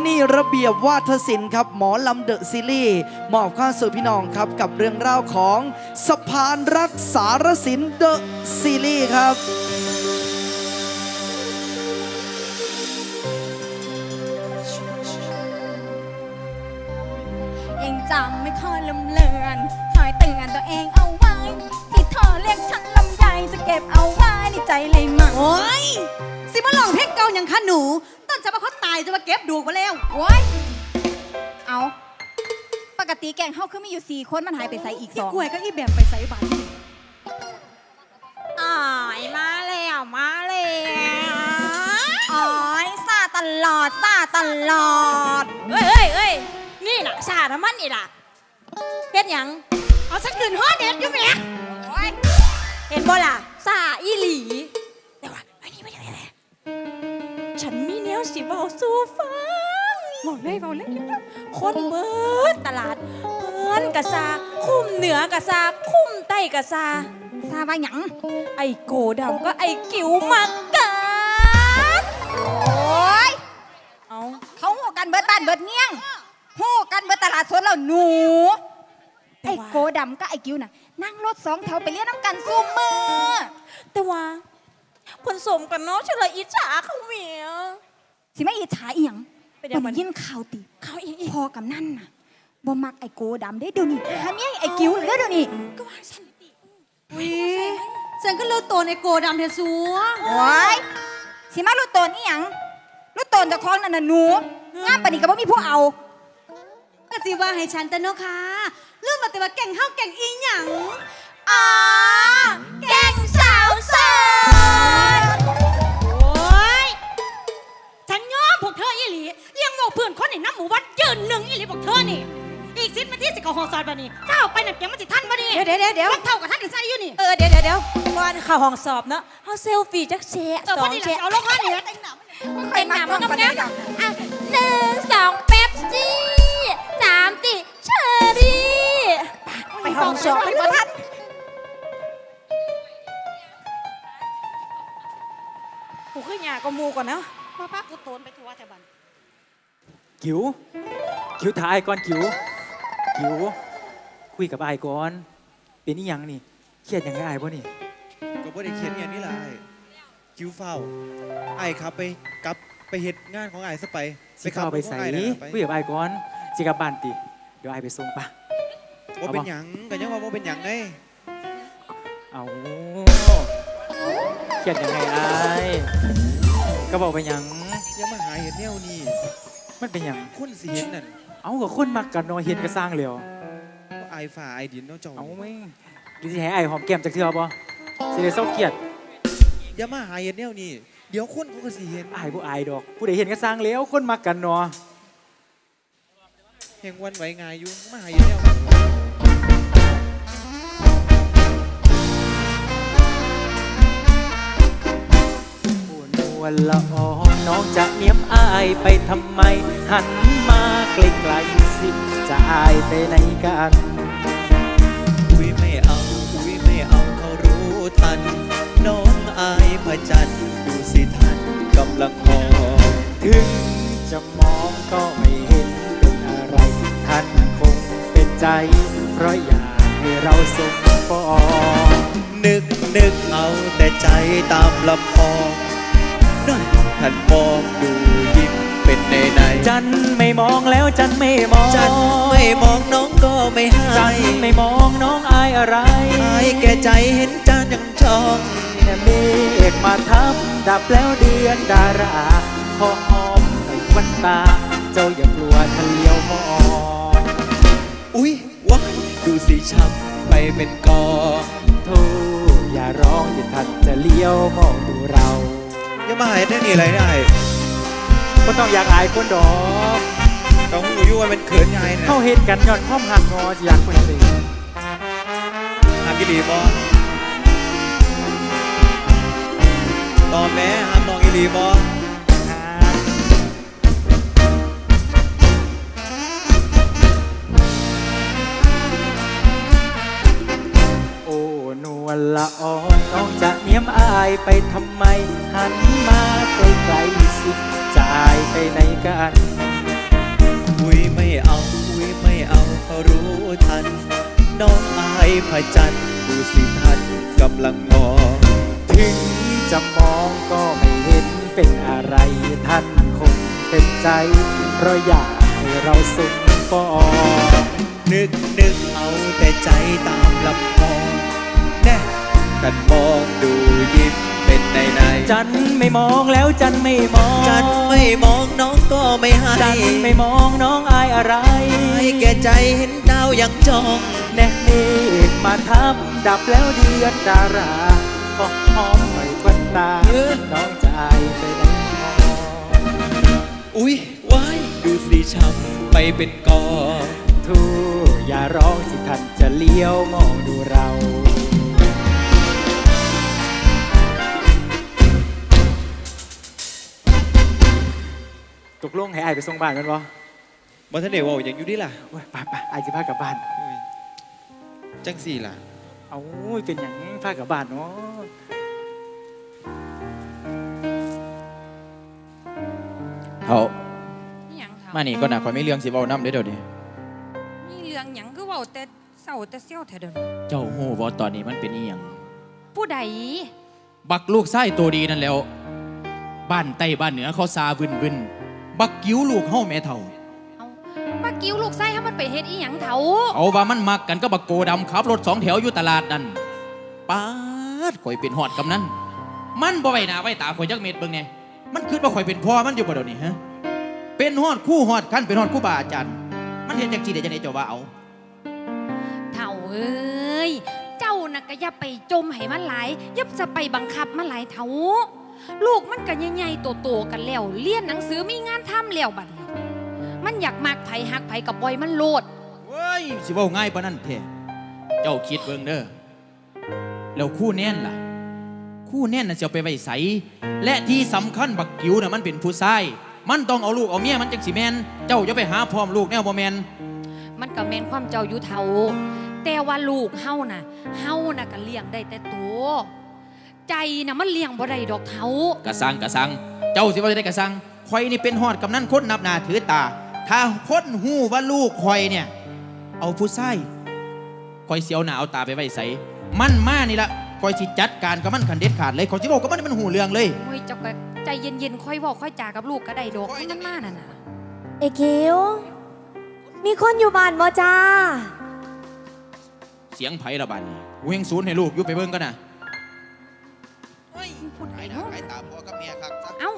มื่อนี้ระเบียบวาทศิลป์ครับหมอลำเดอะซีรีส์มอบข้าสู่พี่น้องครับกับเรื่องราวของสะพานรักสารสินเดอะซีรีส์ครับยังจำไม่ค่อยลืมเลือนคอยเตือนตัวเองเอาไว้ ที่เธอเรียกฉันลำใหญ่จะเก็บเอาไว้ในใจเลยมั้งโอ้ยสิมาลองเพลงเก่าอย่างคะหนู ต้นจะมาเขาตายจะมาเก็บดูกมาแล้ว โอ้ย เอา ปกติแกงเฮาคือมีอยู่สี่คนมันหายไปใส่อีกสอีองกล้วยก็อีแบมไปใส่บาตรอ๋อยมาแล้วมาแล้วอ๋อยซาตลอดซาตลอด เอ้ยเอ้ยเอ้ยนี่น่ะชาน้ำมันนี่ล่ะเฮ็ดหยังเอาฉันคืนฮอดเด็ดอยู่แหม่โอ้ยเห็นบ่ล่ะซาอีหลี วสิเบาสู่ฟังบอกเลยบอกเลยคนเบิดตลาดเพิ่นกะซา คุ้มเหนือกะซา คุ้มใต้กะซา ซาว่าหยัง ไอ้โกดำก็ไอ้กิ๋วมักกันโอ้ยเอาเขาหูกันเบิดบ้านเบิดเงี้ยงหูกันเบิดตลาดสดแล้วหนู ไอ้โกดำก็ไอ้กิ้วน่ะ นั่งรถสองแถวไปเรียนน้ำกันซุมมือแต่ว่าผลสมกันเนาะฉันเลยอิจฉาเขาเมีย สิไม่อิจฉาอีหยังเป็นหยังมันยินข่าวติเขาอีอีพอกับนั่นน่ะบ่มักไอ้โกดำได้เดี๋ยวนี้หาเมียให้ไอ้กิ้วเหลือเดี๋ยวนี้ก็ว่าฉันติวิฉันก็เลือกตัวในโกดำเทสัวโอ้ยสิมารู้ตนอีหยังรู้ตนเจะคล้าของนั่นน่ะหนูงามปานนี้ก็บ่มีผู้เอา ก็สิว่าให้ฉันแต่เนาะค่ะเรื่องมาแต่ว่าแก่งเฮาแก่งอีหยังอ๋อแกงสาวโสด ลีเลี้ยงโง่เพื่อนคนในน้ำหมู่วัดยืนหนึ่งอีหลีพวกเธอนี่ อีกสิบนาทีสิเขาหอซอยบานี่ถ้าเอาไปนั่นเพียงมันสิท่านบานี่เดี๋ยวเดี๋ยวเดี๋ยวมันเท่ากับท่านถึงใส่อยู่นี่ เออเดี๋ยวเดี๋ยวเดี๋ยวก่อนเข้าห้องสอบเนาะเฮาเซลฟี่จักแชะเออสพอองดีเราแชะจะเอาลงข้อนี่แต่งหนาเป็นหนามมันกำลังอะหนึ่งสองเป๊ปซี่สามติเชอรี่ไปห้องสอบไปบ่ทันกูขึ้นยาก็มูก่อนเนาะป้าป้ากูโตนไปทัวร์แถวบ้าน กิ๋วกิ๋วถ่ายก่อนกิ๋วกิ๋วคุยกับไอ้ายก่อน เป็นนี่ยังนี่เครียดยังไงไอ้ายบ่นี่ก็บ่ได้เขียนอย่างนี้ล่ะไอ้คิวเฝ้าไอ้ครับไปกลับไปเฮ็ดงานของไอ้ซะไปสิเข้าไปใส่ขับรถของอ้นั่นน่ะไปคุยกับไอ้ายก่อนสิกลับบ้านติเดี๋ยวไอ้ายไปส่งปะว่าเป็นหยังก็ยังว่าบ่เป็นหยังไงเอาเครียดยังไงไอ้ายก็บอกไปหยังอย่ามาหาเห็ดแนวนี้ มันเป็นหยังคนสิเห็นนั่นเอากับคนมักกันเนอเห็นก็สร้างแล้วว่าไอ้ฝ่าไอ้ดินเนาะเจ้าเอาไหมหรือสิให้ไอ้ายหอมแก้มจากเทือบ่สิได้เศร้าเครียดอย่ามาหาเห็ดแนวนี้เดี๋ยวคนเขาก็สิเห็นไอ้ายบ่อายดอกผู้ใดเห็นก็สร้างแล้วคนมักกันเนาะแห่งวันไหวงายอยู่มาหาเห็ดแนวผู้นวลละออง น้องจะเนียมอายไปทำไม หันมาไกลๆสิจะอายไปไหนกันอุ้ยไม่เอาอุ้ยไม่เอาเขารู้ทัน น้องอายพระจันทร์ดูสิทันกำลังมองถึงจะมองก็ไม่เห็นเป็นอะไรท่านคงเป็นใจ เพราะอยากให้เราสมปองนึกนึกเอาแต่ใจตามลำพองนั่น ท่านมองดูยิ้มเป็นในในจันไม่มองแล้วจันไม่มองจันไม่มองน้องก็ไม่ให้จันไม่มองน้องอายอะไรอายแก่ใจเห็นจันยังชองแค่เมฆมาทับดับแล้วเดือนดาราขอหอมหน่อยวันตา เจ้าอย่ากลัวทะเลียวมองอุ้ยวะดูสิช้ำไปเป็นกอโธ่อย่าร้องอย่าทันจะเลี้ยวมองดูเราอ ย่ามาหายแน่นี่อะไรได้ก็ต้องอยากอายคนดอกก็หูอยู่ว่าเป็นเขินยายนะเข้าเหตุกันย้อนความหักงอจะอยากคนอื่นหามกิลีบอตอมแม่หามน้องอีหลีบอ ละออนน้องจะเนียมอายไปทำไม หันมาใกลๆสิจะอายไปไหนกันอุ้ยไม่เอาอุ้ยไม่เอาเขาะรู้ทัน น้องอายพระจันทร์ดูสิท่านกำลังมอง ถึงจะมองก็ไม่เห็นเป็นอะไรท่านคงเต็มใจ เพราะอยากให้เราสุขปองนึกนึกเอาแต่ใจตามลำคอน กันมองดูยิ้มเป็นในในจันไม่มองแล้วจันไม่มองจันไม่มองน้องก็ไม่ให้จันไม่มองน้องอายอะไรให้แก่ใจเห็นดาวยังจองแน่เมฆมาทับดับแล้วเดือนดาราก็หอมหน่อยควันตาเออน้องจะอายไปไหนมองอุ้ยว้ายดูสิช้ำไปเป็นกอทูอย่าร้องสิท่านจะเลี้ยวมองดูเรา ตกลงให้อายไปส่งบ้านแมันบ่บ่ทันเดี๋ยวอย่างอยู่ดิล่ะโอ้ยไปไปอายจะพากลับบ้านอุ้ยจังสี่ล่ะ เอาเป็นอย่างพากลับบ้านเนาะเท่านี่หยังเถอะมานี่ก็น่ะข่อยไม่เรื่องสิเว้านำเด้อเดี๋ยวนี้มีเรื่องหยังคือเว้าแต่เศร้าแต่เซี่ยวแท้เดินเจ้าฮู้บ่ตอนนี้มันเป็นอีหยังผู้ใดบักลูกไส้ตัวดีนั่นแหล้ว บ้านใต้บ้านเหนือเขาซาวินวิน บักกิ้วลูกเฮาแม่เท่า เอามากิ้วลูกไส้ให้มันไปเฮ็ดอีหยังเถาเอาว่ามันมักกันก็บักโกดำขับรถสองแถวอยู่ตลาดนั่นปาดข่อยเป็นหอดกำนั้น มันบ่ไว้หน้าไว้ตาข่อยจักเม็ดเบิ่งแน่มันคิดว่าข่อยเป็นพ่อมันอยู่บ่เดี๋ยวนี้ฮะเป็นฮอดคู่ฮอดคันเป็นฮอดครู่บาอาจารย์ มันเฮ็ดจังซี่ได้จังได๋เจ้าว่าเอาเถ่าเอ้ย เจ้าน่ะก็อย่าไปจมให้มันหลายอย่าจะไปบังคับมันหลายเถ่า ลูกมันก็ใหญ่ๆโตๆกันแล้วเรียนหนังสือมีงานทำแล้วบัดนี้มันอยากมักไผหักไผกับปล่อยมันโลดเว้ยสิเว้าง่ายปานนั้นแท้เจ้าคิดเบิ่งเด้อแล้วคู่แน่นล่ะ คู่แน่นน่ะสิเอาไปไว้ใสและที่สำคัญบักกิ๋วน่ะมันเป็นผู้ชาย มันต้องเอาลูกเอาเมียมันจังสิแมนเจ้าอย่าไปหาพร้อมลูกแนวบ่แมนมันก็แม่นความเจ้าอยู่เท่าแต่ว่าลูกเฮาน่ะเฮาน่ะก็เลี้ยงได้แต่ตัว ใจน่ะมันเลี้ยงบ่ได้ดอกเท่ากระสังกระสัง เจ้าสิว่าจะได้กระสังข่อยนี่เป็นฮอดกำนันคนนับหนาถือตา ถ้าคนหู้ว่าลูกข่อยเนี่ย เอาผู้ชายข่อยเสียวหนาเอาตาไปไว้ใสมันมานี่ละข่อยสิจัดการกับมันขันเด็ดขาดเลยข่อยสิบอกกับมันให้มันหูเรื่องเลยโอ้ยเจ้าก็ใจเย็นๆค่อยบอกค่อยจากับลูกก็ได้ดอกให้มันมาน่ะนะเอคิวมีคนอยู่บ้านบ่จ้า เสียงไผ่ละบาดนี้เวงศูนย์ให้ลูกอยู่ไปเบิ่งกันนะ พูดไหนไอ้เนาะไอ้ตามพ่อกับเมียครับเอ้า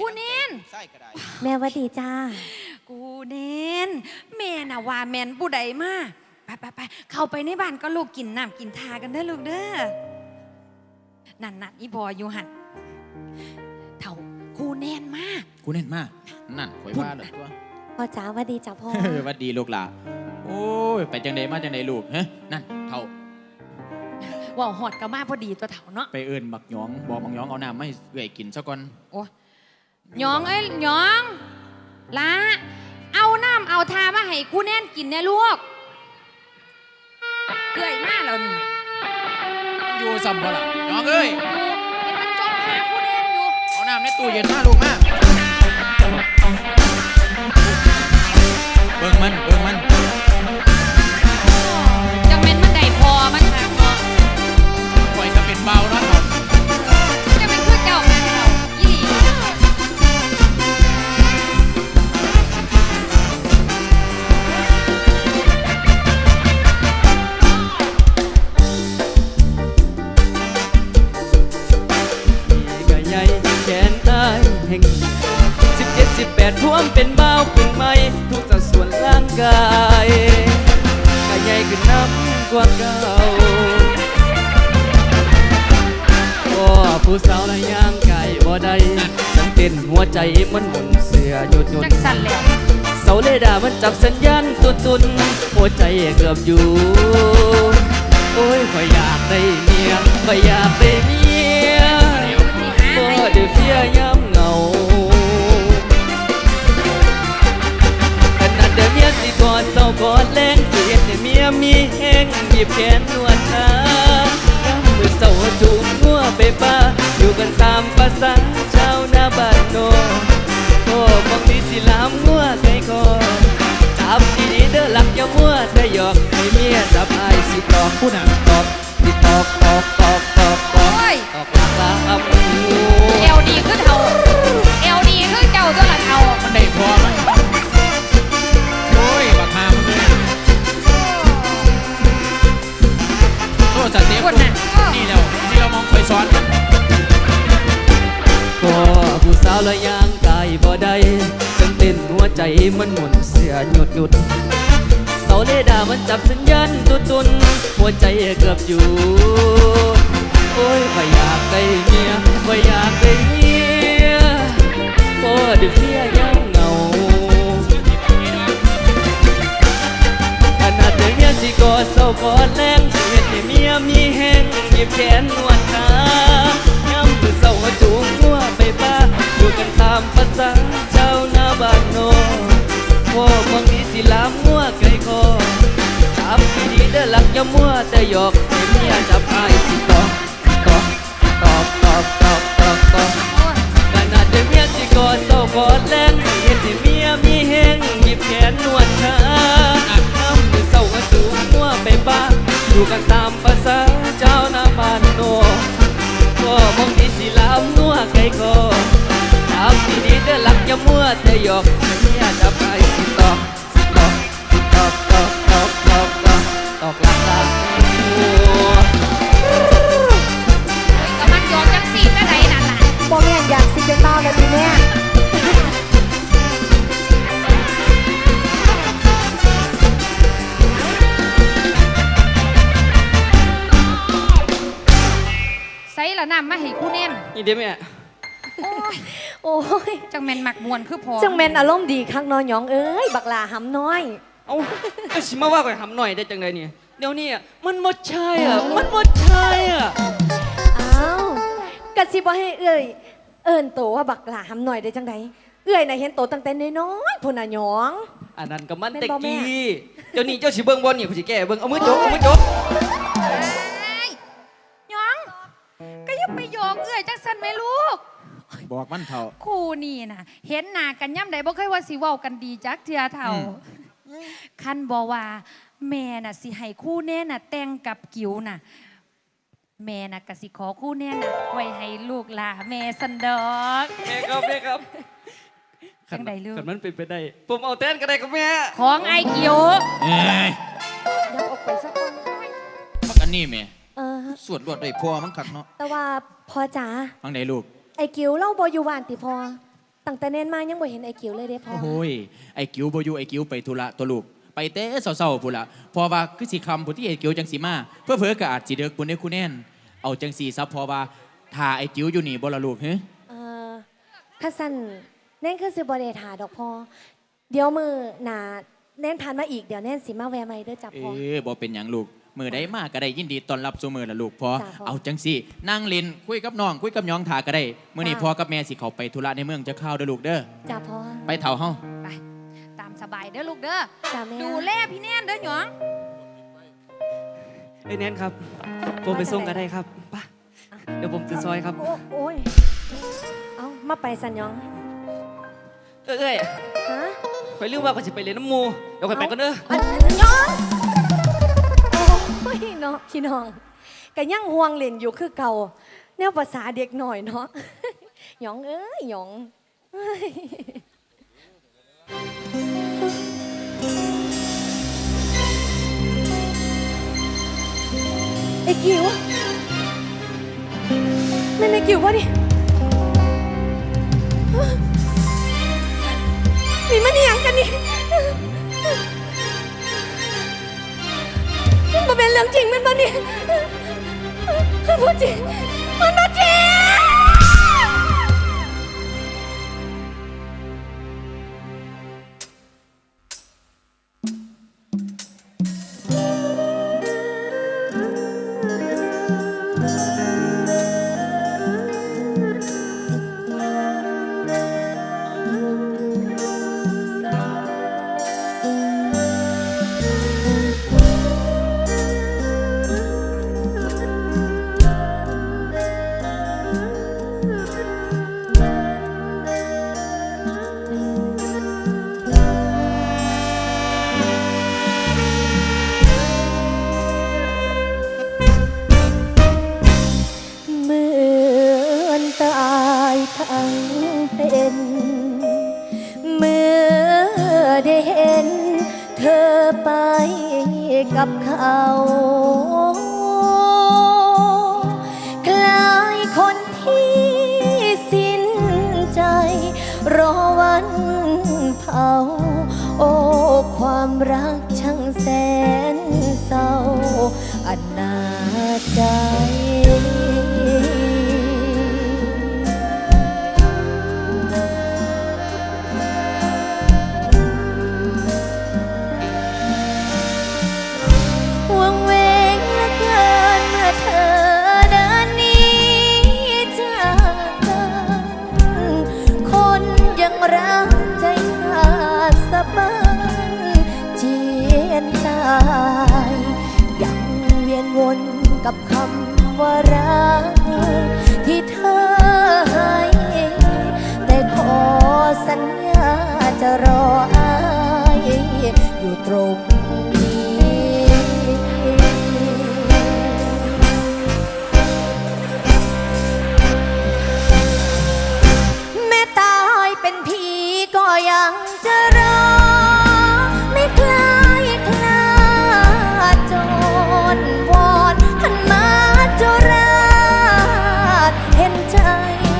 กูเน้นใช่ก็ได้แม่หวัดดีจ้า กูเน้นแม่น่ะว่าแมนผู้ใดมาไปไปไปเข้าไปในบ้านก็ลูกกินน้ำกินทากันเด้อลูกเด้อนั่นน่ะอีพออยู่หันเท่ากูแน่นมากกูเน่นมากนั่นข่อยว่าเลยตัวพ่อจ้าหวัดดีจ้าพ่อเฮ้ยหวัดดีลูกหล่ะโอ้ยไปจังใดมาจังใดลูกฮะนั่นเท่า ว่าวหอดก็มาพอดีตัวเถ่าเนาะไปเอิ้นบักหยองบอกบักหยองเอาน้ำไม่เอื่อยกินซะก่อนโอ้หยองเอ้ยหยองละเอาน้ำเอาทามาให้คู่แน่นกินแน่ลูกเกอยมากแล้วนี่อยู่ซ้ำบ่ล่ะหยองเอ้ยอยู่เห็นมันจมหาคู่แน่นอยู่เอาน้ำในตู้เย็นมาลูกมาเบิ่งมันเบิ่งมัน ห่งสิบเจ็ดสิบแปดท่วมเป็นบ้าวขึ้นไหมทุกสัดส่วนร่างกายก็ใหญ่ขึ้นน้ำกว่าเก่าก็ผู้สาวละย่างไก่บ่ได้สังเต้นหัวใจมันหมุนเสือหยุดหยุดจังสั่นแล้วเสาเลดาร์มันจับสัญญาณตุนตุนหัวใจเกือบอยู่โอ้ยข่อยอยากได้เมียข่อยอยากได้เมียบ่ได้เฟียย้ำ เดเดี๋ยวเมียสิกอดเศร้ากอดแรงสิเดี๋ยวเมียมีแห้งหยิบแขนนวดหาย้ำมือเศร้าจูบหัวไปป้าอยู่กันตามภาษาชาวนาบ้านโนโอ้บางทีสิลามหัวใจคอจับดีเด้อหลักอย่ามัวแต่หยอกให้เมียจับอายสิตอกพูดอะตอบ หัวใจเกือบอยู่โอ้ยพอยากได้เมียพอยากได้เมียโอ้ดึกเมียยังเหงาขนาดเดินเมียสิกอดเศร้ากอดแรงสิเห็นให้เมียมีแห้งหยิบแขนนวดขาย้ำมือเศร้าจูงหัวไปป้าอยู่กันตามภาษาเจ้าหน้าบ้านโนพ่อบางทีสิลามมัวไกลคอ จับดีเด้อหลักอย่ามัวแต่หยอกให้เมียจับอายสิตอกตอกตอกตอกตอกตอกตอกขนาดเดเมียสิกอดเศร้ากอดแรงสิเห็นให้เมียมีแห้งหยิบแขนนวดขาน้ำมือเศร้าก็จูงมัวไปบ้าอยู่กันตามภาษาเจ้าหน้าบ้านโนพ่องทีสิลามมัวไกลคอจับดีๆเด้อหลักอย่ามัวแต่หยอกให้เมียจับไปสิตอกสิตอก คู่แน่นนี่เด้แม่โอ้ยจังแมนหมักมวนคือพอจังแม่นอารมณ์ดีคักเนอนหยองเอ้ยบักหลาหำน้อย เอ้าก็สิมาว่าก่อยทำหน่อยได้จังไดเนี่ยเดี๋ยวนี้อะมันหมดใช่อะมันหมดใช่อะอ้าวกะสิบ่ให้เอ้ยเอิ้นโตว่าบักหลาหำน้อยได้จังไดเอ้ยน่ะเห็นโตตั้งแต่น้อยๆพุ่นน่ะหยองอันนั้นก็มันแม่นแต่บ่แม่กี้เดี๋ยวนี้เจ้าสิเบิ่งบอลนี่กูสิแก้เบิ่งเอามือจกเอามือจก จังสันไหมลูก บอกมันเถอะคู่นี่นะเห็นหน้ากันย่ำใดบ่เคยว่าสิเว้ากันดีจักเทื่อเท่าคันบอกว่า แม่น่ะสิให้คู่แน่น่ะ แต่งกับกิ๋วน่ะ แม่น่ะก็สิขอคู่แน่น่ะ ไว้ให้ลูกหลาแม่สันดอกแม่ครับแม่ครับจังใดลูกคันมันเป็นไปได้ ผมเอาแต้นก็ได้ครับแม่ ของไอ้กิ๋วเอ้ยยับออกไปสักคนพักกันนี่แม่ เออ สวดรวดได้พอมั้งคักเนาะแต่ว่าพอจ๋าฟังได้ลูก ไอ้กิ๋วเล่าบ่อยู่บ้านติพอตั้งแต่เน้นมายังบ่เห็นไอ้กิ๋วเลยเด้พอโอ้ยไอ้กิ๋วบ่อยู่ไอ้กิ๋วไปธุระตัวลูก ไปเต้เศร้าๆพุ่นละพอว่าคือสิคำพุ่นที่ไอ้กิ๋วจังสิมาเพื่อเพื่อๆก็อาจสิเด็กปุ่นได้คุณแน่น เอาจังสีซับพอว่าถ้าไอ้กิ๋วอยู่นี่บ่ละลูกเฮ้ เออข้าสั่นแน่นคือสิบ่ได้ถาดอกพอเดี๋ยวมือหนาแน่นผ่านมาอีกเดี๋ยวแน่นสิมาแวะใหม่เด้อจ้ะเอพออบ่เป็นหยังลูก มือได้มากก็ได้ยินดีต้อนรับสู่มือละลูกพอจ้ะพ่อ เอาจังสินั่งเล่นคุยกับน้องคุยกับหยองถาก็ได้มื้อนี้จ้ะพ่อกับแม่สิเขาไปธุระในเมืองจะเข้าวเด้อลูกเด้อจ้ะพอไปเฒ่าเฮาไปตามสบายเด้อลูกเด้อจ้ะแม่ดูแลพี่แน่นเด้อหยองไอ้แนนครับ ผมไปส่งก็ได้ครับไป่ะเดี๋ยวผมจะซอยครับ โอ้โอ้ยเอามาไปสัญญองเอ้ยเอ้ยฮะคอยลืมว่าก็จะไปเรียนน้ำหมูเดี๋ยวคอยไปก่อนเด้อ อันยองโอ้ ยเนาะพี่น้องก็ยังห่วงเล่นอยู่คือเก่าแนวภาษาเด็กหน่อยเนาะหยองเอ้ยหยองไอ้กิวนั่นไอ้กิววะนี่นี่มันอหย่างกันนี่ มันเป็นเรื่องจริงมันมาเนี่ยมันพูดจริง มันมาจริง ใจ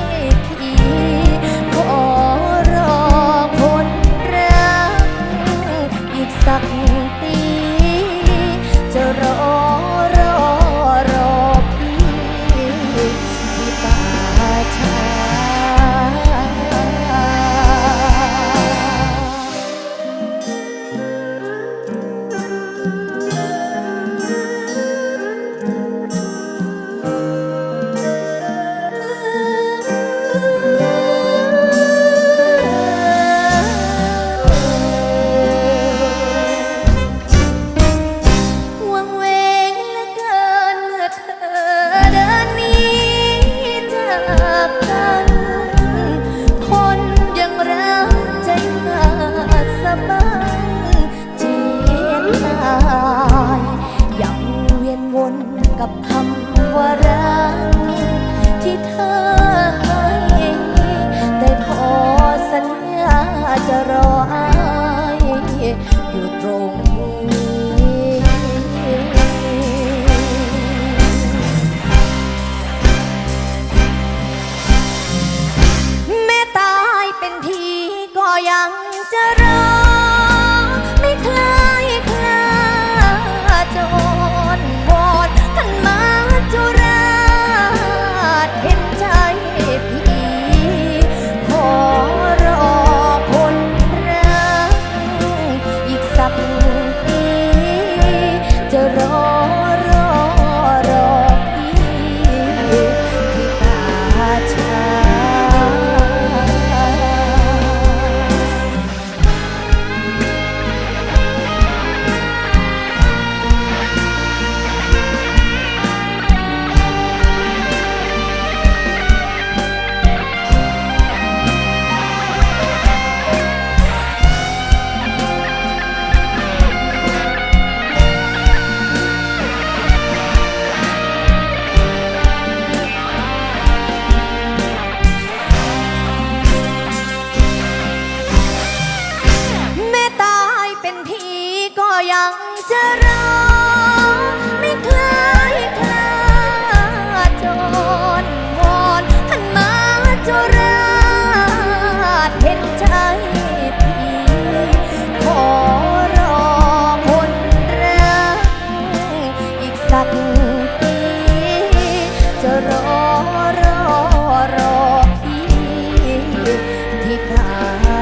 กับคำ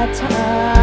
าช้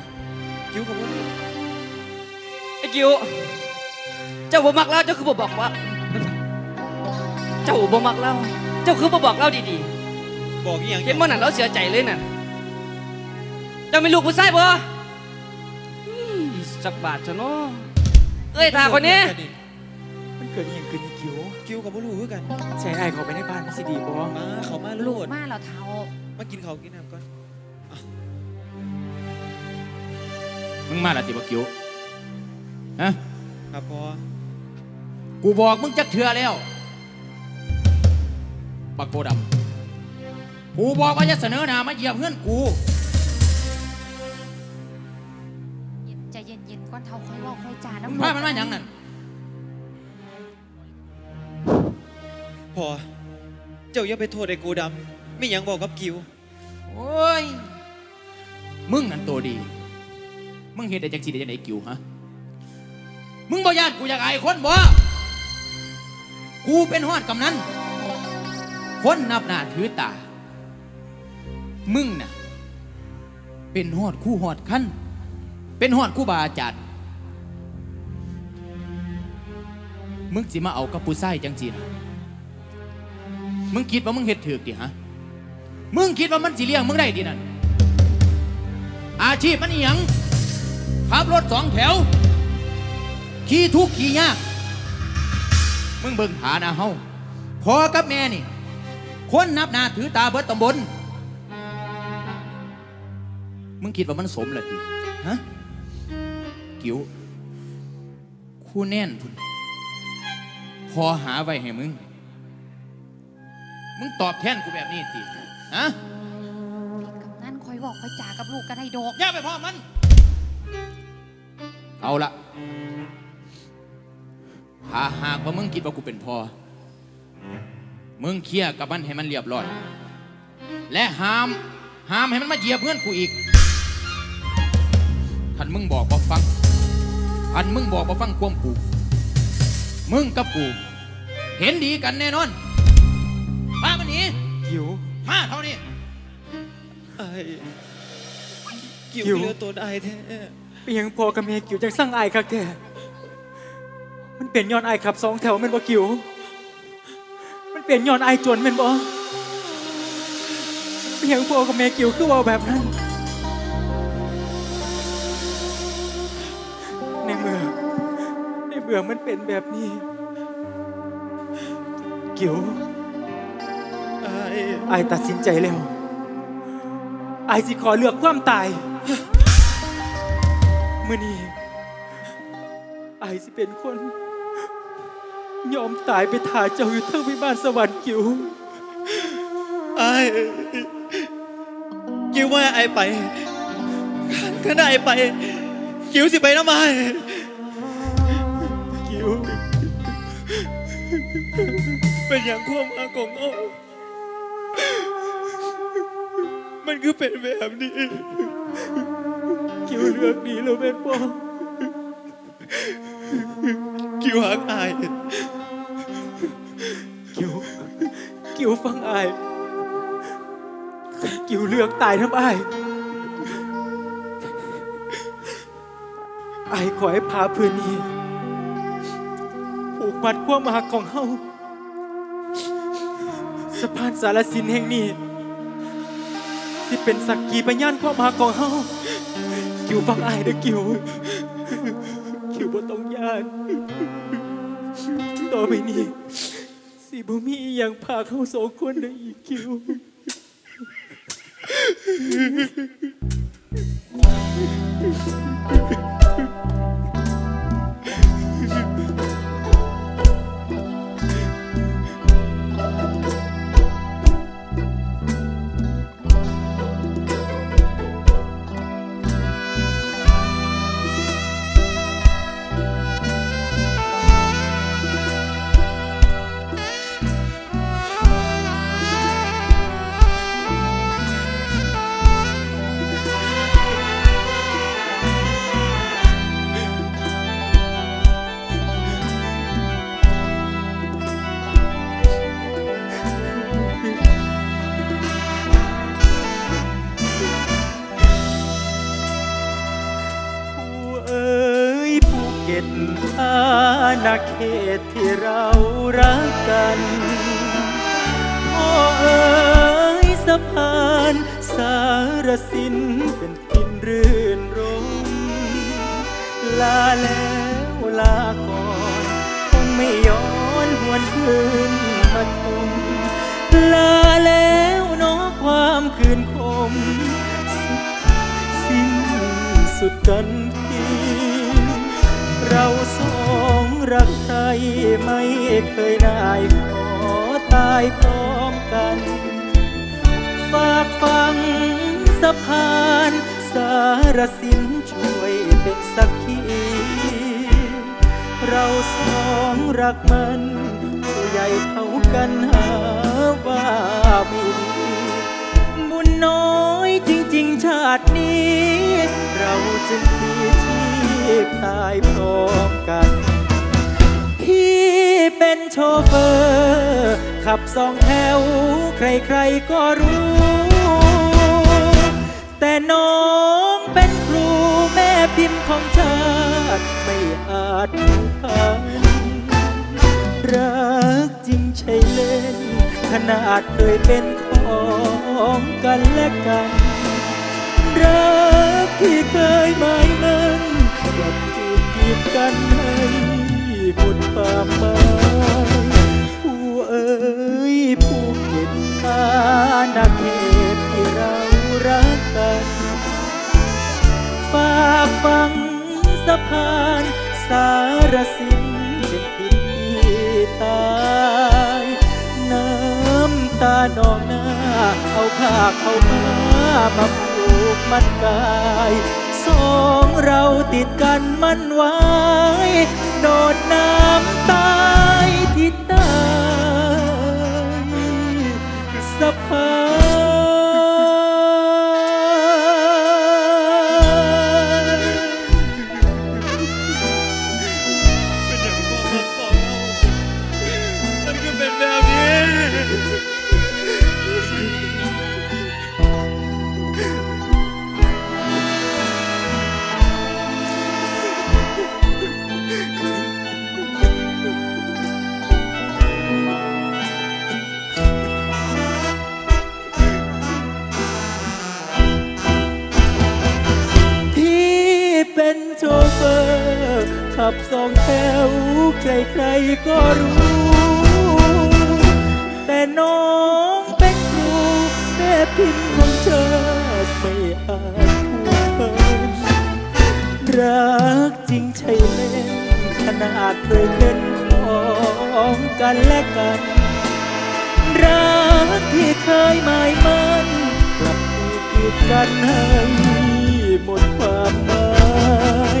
กกิ้วกับว่าลูกไอ้กิวเจ้าบ่มักแล้วเจ้าคือบ่บอกว่า เจ้าบ่มักแล้วเจ้าคือบ่บอกเล่าดีบอกอีหยังๆเห็นบ่นั่นเราเสียใจเลยนั่นเจ้าไม่ลูกผู้ชายบ่อี้สักบาทซะเนาะเอ้ยทาคนนี้มันเกิดอย่างขึ้นอีกิ๋วกิ้วกับว่าลูกคือกันใส่ไอ้ายเขาไปในบ้านมันสิดีบ่มาเขามาลูลูกดมาแล้วเท่ามากินเขาวกินน้ำก่อน มึงมาและติบักกิวฮะครับพอกูบอกมึงจักเถื่อแล้วบักโบดำกูบอกว่าจะเสนอหน้ามาเหยียบเพื่อนกูเย็นใจเย็นๆก่อนเท่าค่อยเว่าค่อยจามึงน้ำพามันมาอย่างนั้นพอเจ้าอย่าไปโทษไอ้กูดำไม่หยังบอกกับกิ้วโอ้ยมึงนั่นตัวดี มึงเห็นได้จักสีได้จังไดกิวฮะ มึงบ่ญาติกูอยากอายคนบ่ กูเป็นฮอดกำนันคนนับหน้าถือตา มึงน่ะ เป็นฮอดคู่ฮอดขั้นเป็นฮอดคู่บาอาจารย์มึงสิมาเอากับผู้ชายจังจีนะมึงคิดว่ามึงเฮ็ดถูกดิฮะ มึงคิดว่ามันสิเลี้ยงมึงได้ดินั่นอาชีพมันอีหยัง ขับรถสองแถว ขี่ทุกข์ขี่ยาก มึงเบิ่งฐานะเฮาพอกับแม่นี่ คนนับหน้าถือตาเบิดตำบล มึงคิดว่ามันสมเหรอดิฮะ กิ๋วคู่แน่นพุ่นพอหาไว้ให้มึง มึงตอบแทนกูแบบนี้ติฮะพี่กำนันค่อยบอกค่อยจากับลูกก็ได้ดอก อย่าไปพ่อมัน เอาละถ้าหากว่ามึงคิดว่ากูเป็นพ่อ มึงเคลียร์กับมันให้มันเรียบร้อย และห้ามห้ามให้มันมาเหยียบเพื่อนกูอีกท่านมึงบอกบ่ฟังท่านมึงบอกบ่ฟังความกู มึงกับกู เห็นดีกันแน่นอน มามันหนีกิ๋วมาเท่านี้ไอ้กิ้วกิ้วเหลือตัวได้แท้ เป็นหยังพอกับแม่กิ๋วจังสั่งไอ้ายคักแท้มันเป็นย้อนไอ้ายขับสองแถวแม่นบ่กิว มันเป็นย้อนไอ้ายจนแม่นบ่เป็นหยังพอกับแม่กิ๋วคือว่าแบบนั้นในเมื่อในเมื่อมันเป็นแบบนี้ กิวไอไอ้ายตัดสินใจแล้วไอ้ายสิขอเลือกความตาย มื่อนี้ไอ้ายสิเป็นคน ยอมตายไปถ่าเจ้าอยู่เทั้งวิมานสวรรค์กิ๋วไอ้กิ้วว่าไอ้ไปถ้าได้ไปกิ้วสิไปน้ำไม้กิ๋วเป็นอย่างความอาของเอามันคือเป็นแบบนี้ กิวเลือกดีแล้วแม่นบ่กิ้วหักอายกิ๋วกิวฟังไอ้ายกิ๋วเลือกตายทำไอ้ายไอ้ายขอให้พาพื้นนี้ผูกมัดควมหักของเฮาสะพานสารสินแห่งนี้ที่เป็นสักกีพยานความหักของเฮา คิวฟังอายเด้อคิว คิวบ่ต้องยานต่อไปนี้สิบ่มีอหยังพาเขาสองคนได้อีกคิว เรารักกันพ่อเอ๋ยสะพานสารสินเป็นทินรื่นรมลาแล้วลาก่อนคงไม่ย้อนหวนคืนมาทมลาแล้วน้อความคืนคม สิ้นสุดกันทีเราสองรัก ใครไม่เคยได้ขอตายพร้อมกัน ฝากฟังสะพานสารสินช่วยเป็นสักขีเราสองรักมันผู้ใหญ่เท่ากันหาว่าไม่ดีบุญน้อยจริง ๆ ชาตินี้ เราจึงมีชีพตายพร้อมกัน เป็นโชเฟอร์ขับสองแถว ใครๆก็รู้ แต่น้องเป็นครูแม่พิมพ์ของชาติไม่อาจผูกพันรักจริงใช่เล่น ขนาดเคยเป็นของกันและกัน รักที่เคยหมายมันกลับถูกกีดกันให้หมดความหมา พานสารสินเป็นทินที่ตายน้ำตาหนองหน้า เอาผ้าเข้ามามาผูกมัดกายสองเราติดกันมันไว้โดดน้ำตายที่ตายสะพาน ก็รู้ แต่น้องเป็นครูแม่พิมพ์ของเธอไม่อาจพูดเพิ่มรักจริงใช่เล่นขนาดเคยเป็นของกันและกัน รักที่เคยหมายมันกลับถูกกีดกันให้หมดความหมา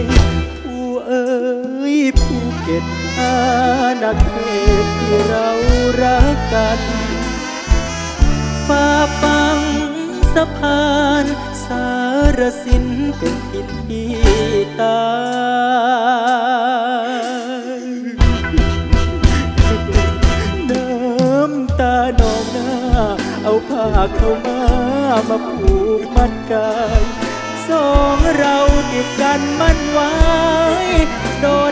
ยผู้เอ๋ยผู้เก็บอา ณาเขตที่เรารักกันฝาฟังสะพานสารสินเป็นทินที่ตายน้ำตานองหน้า เอาผ้าเข้ามามาผูกมัดกายสองเราติดกันมันไว้โดด